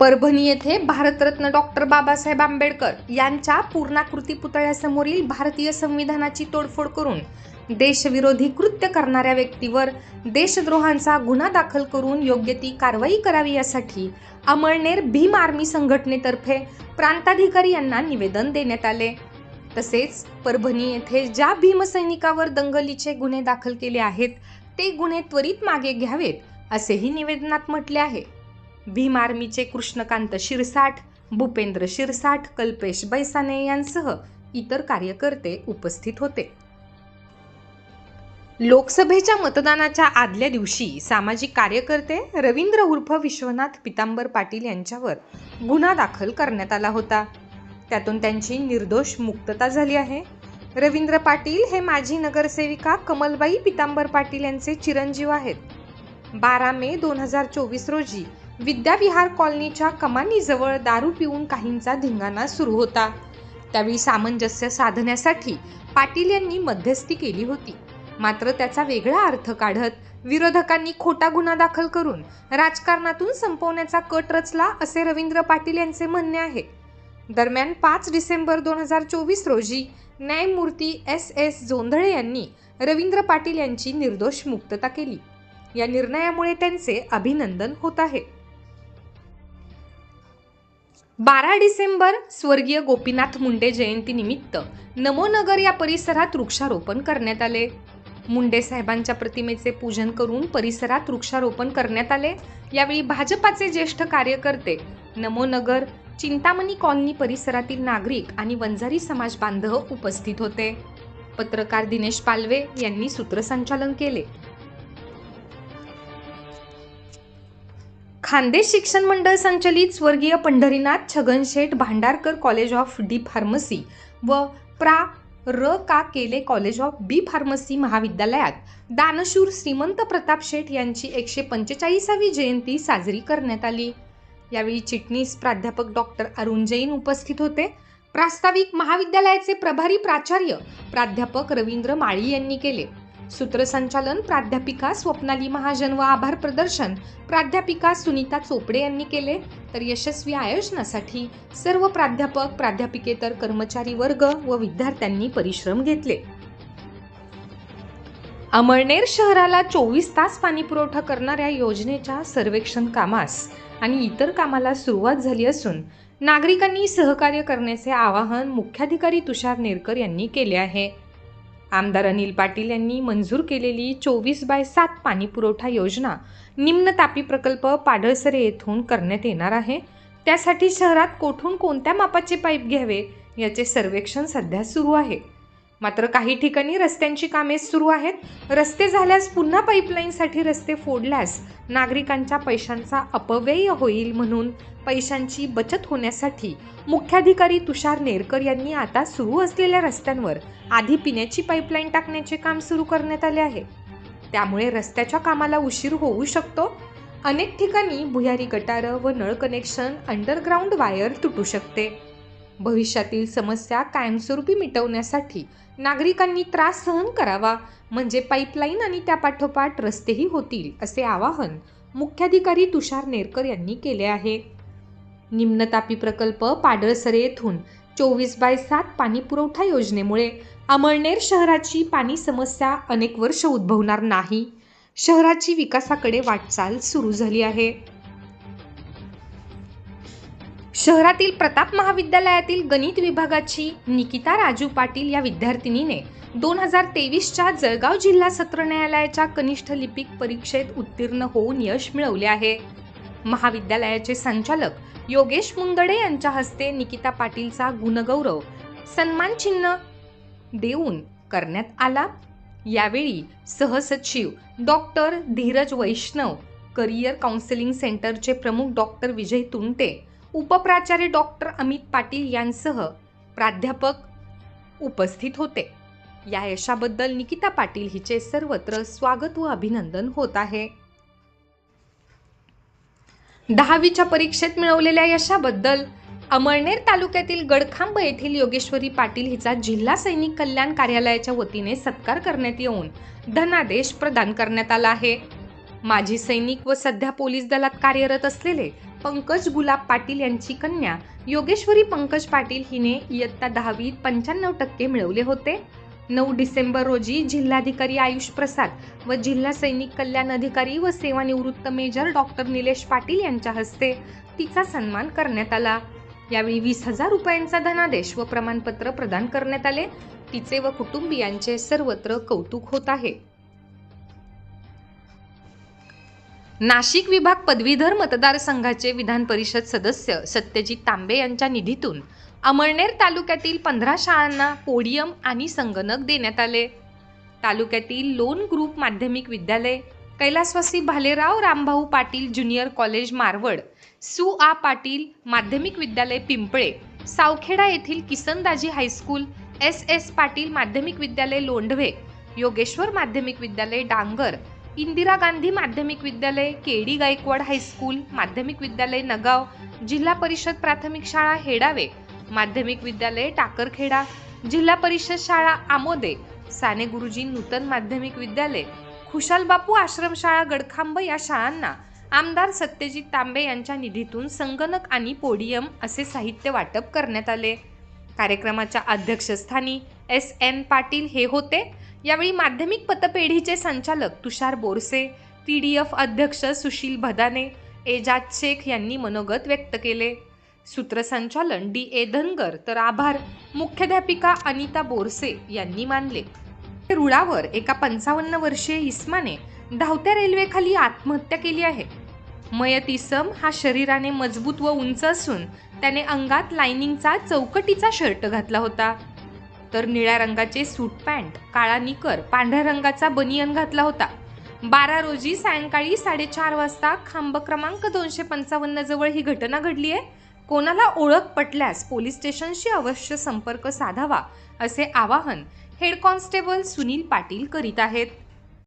परभणी येथे भारतरत्न डॉक्टर बाबासाहेब आंबेडकर यांच्या पूर्णाकृती पुतळ्यासमोरील भारतीय संविधानाची तोडफोड करून देशविरोधी कृत्य करणाऱ्या व्यक्तीवर देशद्रोहांचा गुन्हा दाखल करून योग्य ती कारवाई करावी यासाठी अमळनेर भीम आर्मी संघटनेतर्फे प्रांताधिकारी यांना निवेदन देण्यात आले. तसेच परभणी येथे ज्या भीमसैनिकावर दंगलीचे गुन्हे दाखल केले आहेत ते गुन्हे त्वरित मागे घ्यावेत असेही निवेदनात म्हटले आहे. भीम आर्मीचे कृष्णकांत शिरसाठ भूपेंद्र शिरसाठ कल्पेश बैसाने यांसह इतर कार्यकर्ते उपस्थित होते. लोकसभेच्या मतदानाच्या आदल्या दिवशी सामाजिक कार्यकर्ते रवींद्र उर्फ विश्वनाथ पितांबर पाटील यांच्यावर गुन्हा दाखल करण्यात आला होता. त्यातून त्यांची निर्दोष मुक्तता झाली आहे. रवींद्र पाटील हे माजी नगरसेविका कमलबाई पितांबर पाटील यांचे चिरंजीव आहेत. बारा मे दोन हजार चोवीस रोजी विद्याविहार कॉलनीच्या कमानीजवळ दारू पिऊन काहींचा धिंगाणा सुरू होता. त्यावेळी सामंजस्य साधण्यासाठी पाटील यांनी मध्यस्थी केली होती. मात्र त्याचा वेगळा अर्थ काढत विरोधकांनी खोटा गुन्हा दाखल करून राजकारणातून संपवण्याचा कट रचला असे रवींद्र पाटील यांचे म्हणणे आहे. दरम्यान पाच डिसेंबर दोन हजार चोवीस रोजी न्यायमूर्ती एस एस जोंधळे यांनी रवींद्र पाटील यांची निर्दोष मुक्तता केली. या निर्णयामुळे त्यांचे अभिनंदन होत आहे. बारा डिसेंबर स्वर्गीय गोपीनाथ मुंडे जयंतीनिमित्त नमोनगर या परिसरात वृक्षारोपण करण्यात आले. मुंडे साहेबांच्या प्रतिमेचे पूजन करून परिसरात वृक्षारोपण करण्यात आले. यावेळी भाजपाचे ज्येष्ठ कार्यकर्ते नमोनगर चिंतामणी कॉलनी परिसरातील नागरिक आणि वंजारी समाज बांधव उपस्थित होते. पत्रकार दिनेश पालवे यांनी सूत्रसंचालन केले. खानदेश शिक्षण मंडळ संचलित स्वर्गीय Pandharinath Chhaganshet Bhandarkar college of D pharmacy व प्रा. र. का. केले कॉलेज ऑफ बी फार्मसी महाविद्यालयात दानशूर श्रीमंत प्रताप शेठ यांची एकशे पंचेचाळीसावी जयंती साजरी करण्यात आली. यावेळी चिटणीस प्राध्यापक डॉक्टर अरुण जैन उपस्थित होते. प्रास्ताविक महाविद्यालयाचे प्रभारी प्राचार्य प्राध्यापक रवींद्र माळी यांनी केले. सूत्रसंचालन प्राध्यापिका स्वप्नाली महाजन व आभार प्रदर्शन प्राध्यापिका सुनीता चोपडे यांनी केले. तर यशस्वी आयोजनासाठी सर्व प्राध्यापक प्राध्यापिकेतर कर्मचारी वर्ग व विद्यार्थ्यांनी परिश्रम घेतले. अमळनेर शहराला चोवीस तास पाणी पुरवठा करणाऱ्या योजनेच्या सर्वेक्षण कामास आणि इतर कामाला सुरुवात झाली असून नागरिकांनी सहकार्य करण्याचे आवाहन मुख्याधिकारी तुषार नेरकर यांनी केले आहे. आमदार अनिल पाटील यांनी मंजूर केलेली चोवीस बाय सात पाणी पुरवठा योजना निम्न तापी प्रकल्प पाडळसरे येथून करण्यात येणार आहे. त्यासाठी शहरात कोठून कोणत्या मापाचे पाईप घ्यावे याचे सर्वेक्षण सध्या सुरू आहे. मात्र काही ठिकाणी रस्त्यांची कामे सुरू आहेत. रस्ते झाल्यास पुन्हा पाईपलाईनसाठी रस्ते फोडल्यास नागरिकांच्या पैशांचा अपव्यय होईल म्हणून पैशांची बचत होण्यासाठी मुख्याधिकारी तुषार नेरकर यांनी आता सुरू असलेल्या रस्त्यांवर आधी पिण्याची पाईपलाईन टाकण्याचे काम सुरू करण्यात आले आहे. त्यामुळे रस्त्याच्या कामाला उशीर होऊ शकतो. अनेक ठिकाणी भुयारी गटारं व नळ कनेक्शन अंडरग्राऊंड वायर तुटू शकते. भविष्यातील समस्या कायमस्वरूपी मिटवण्यासाठी नागरिकांनी त्रास सहन करावा म्हणजे पाईपलाईन आणि त्यापाठोपाठ रस्तेही होतील असे आवाहन मुख्याधिकारी तुषार नेरकर यांनी केले आहे. निम्नतापी प्रकल्प पाडळसरे येथून चोवीस बाय सात पाणी पुरवठा योजनेमुळे अमळनेर शहराची पाणी समस्या अनेक वर्ष उद्भवणार नाही. शहराची विकासाकडे वाटचाल सुरू झाली आहे. शहरातील प्रताप महाविद्यालयातील गणित विभागाची निकिता राजू पाटील या विद्यार्थिनीने दोन हजार तेवीसच्या जळगाव जिल्हा सत्र न्यायालयाच्या कनिष्ठ लिपिक परीक्षेत उत्तीर्ण होऊन यश मिळवले आहे. महाविद्यालयाचे संचालक योगेश मुंदडे यांच्या हस्ते निकिता पाटीलचा गुणगौरव सन्मान चिन्ह देऊन करण्यात आला. यावेळी सहसचिव doctor Dhiraj Vaishnav career counselling सेंटरचे प्रमुख डॉक्टर विजय तुंटे उपप्राचार्य डॉक्टर अमित पाटील यांसह प्राध्यापक उपस्थित होते. या यशाबद्दल निकिता पाटील हिचे सर्वत्र स्वागत व अभिनंदन होत आहे. दहावीच्या परीक्षेत मिळवलेल्या यशाबद्दल अमळनेर तालुक्यातील गडखांब येथील योगेश्वरी पाटील हिचा जिल्हा सैनिक कल्याण कार्यालयाच्या वतीने सत्कार करण्यात येऊन धनादेश प्रदान करण्यात आला आहे. माजी सैनिक व सध्या पोलीस दलात कार्यरत असलेले पंकज गुलाब पाटील यांची कन्या योगेश्वरी पंकज पाटील हिने इयत्ता दहावीत पंच्याण्णव टक्के मिळवले होते. नऊ डिसेंबर रोजी जिल्हाधिकारी आयुष प्रसाद व जिल्हा सैनिक कल्याण अधिकारी व सेवानिवृत्त मेजर डॉक्टर निलेश पाटील यांच्या हस्ते तिचा सन्मान करण्यात आला. यावेळी वीस हजार रुपयांचा धनादेश व प्रमाणपत्र प्रदान करण्यात आले. तिचे व कुटुंबियांचे सर्वत्र कौतुक होत आहे. नाशिक विभाग पदवीधर मतदारसंघाचे विधान परिषद सदस्य सत्यजित तांबे यांच्या निधीतून अमळनेर तालुक्यातील पंधरा शाळांना पोडियम आणि संगणक देण्यात आले. तालुक्यातील लोन ग्रुप माध्यमिक विद्यालय कैलासवासी भालेराव रामभाऊ पाटील ज्युनियर कॉलेज मारवड सु. आ. पाटील माध्यमिक विद्यालय पिंपळे सावखेडा येथील Kisandaji high school S. S. Patil माध्यमिक विद्यालय लोंढवे योगेश्वर माध्यमिक विद्यालय डांगर इंदिरा गांधी माध्यमिक विद्यालय केडी गायकवाड हायस्कूल माध्यमिक विद्यालय नगाव जिल्हा परिषद प्राथमिक शाळा हेडावे माध्यमिक विद्यालय टाकरखेडा जिल्हा परिषद शाळा आमोदे साने गुरुजी नूतन माध्यमिक विद्यालय खुशालबापू आश्रमशाळा गडखांब या शाळांना आमदार सत्यजित तांबे यांच्या निधीतून संगणक आणि पोडियम असे साहित्य वाटप करण्यात आले. कार्यक्रमाच्या अध्यक्षस्थानी एस एन पाटील हे होते. यावेळी माध्यमिक पतपेढीचे संचालक Tushar Borse T D F अध्यक्ष सुशील भदाने एजाज शेख यांनी मनोगत व्यक्त केले. सूत्रसंचालन डी ए धनगर तर आभार. मुख्याध्यापिका अनिता बोरसे यांनी मानले. रुळावर एका पंचावन्न वर्षीय इस्माने धावत्या रेल्वेखाली आत्महत्या केली आहे. मयत इसम हा शरीराने मजबूत व उंच असून त्याने अंगात लाइनिंगचा चौकटीचा शर्ट घातला होता. तर निळ्या रंगाचे सूट पॅन्ट काळा निकर पांढऱ्या रंगाचा बनियन घातला होता. बारा रोजी सायंकाळी साडेचार वाजता खांब क्रमांक दोनशे पंचावन्न जवळ ही घटना घडली आहे. कोणाला ओळख पटल्यास पोलीस स्टेशनशी अवश्य संपर्क साधावा असे आवाहन हेड कॉन्स्टेबल सुनील पाटील करीत आहेत.